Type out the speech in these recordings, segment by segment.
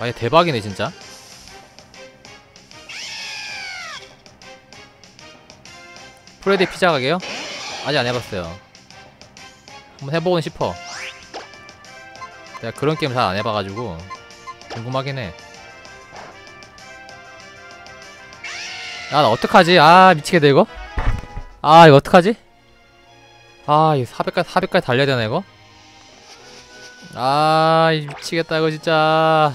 아얘 대박이네 진짜 프레디 피자 가게요? 아직 안 해봤어요 한번 해보고 싶어 내가 그런 게임 잘 안 해봐가지고 궁금하긴 해 야, 나 어떡하지? 아, 미치겠네, 이거? 아, 이거 어떡하지? 아, 이거 400까지, 400까지 달려야 되나, 이거? 아, 이 미치겠다, 이거 진짜.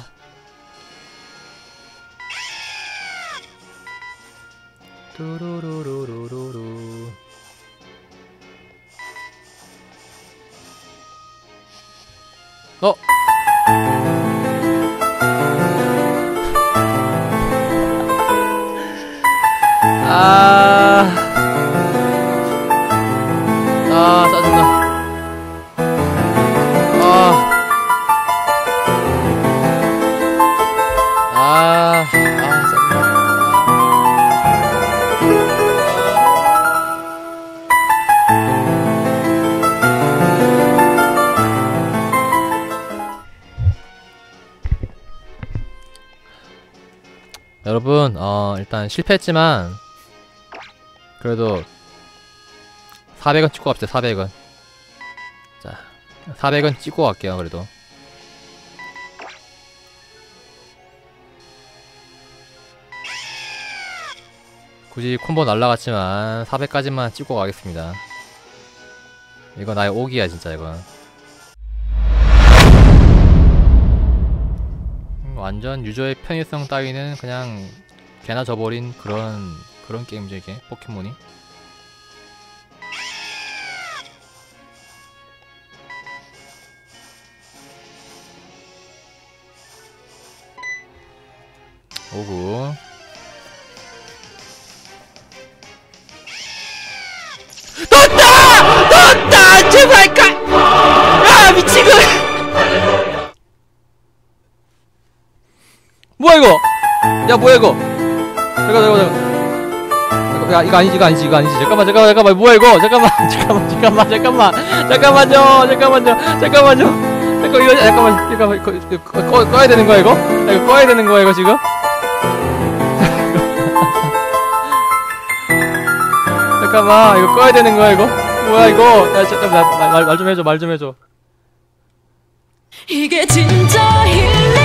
어? 아, 아 짜증나. 여러분, 어, 일단 실패했지만, 그래도 400원 찍고 갑시다 400원. 자 400원 찍고 갈게요 그래도. 굳이 콤보 날라갔지만 400까지만 찍고 가겠습니다. 이거 나의 오기야 진짜 이건 완전 유저의 편의성 따위는 그냥 개나 져버린 그런 그런 게임이죠 이게? 포켓몬이? 오구. 떴다! 뭐야 이거? 야 뭐야 이거? 잠깐 잠깐 잠깐 야 이거 아니지 이거 아니지 이거 아니지. 잠깐만 잠깐만 잠깐만. 뭐야 이거? 잠깐만 잠깐만 잠깐만 잠깐만. 잠깐만요 잠깐만요 잠깐만요 잠깐 이거 잠깐만 잠깐만. 이거, 꺼야 되는 거야 이거? 야, 이거 꺼야 되는 거야 이거 지금? 잠깐만 이거 꺼야 되는 거야 이거? 뭐야 이거? 야 잠깐만 말좀 해줘 말 좀 해줘. 이게 진짜 힘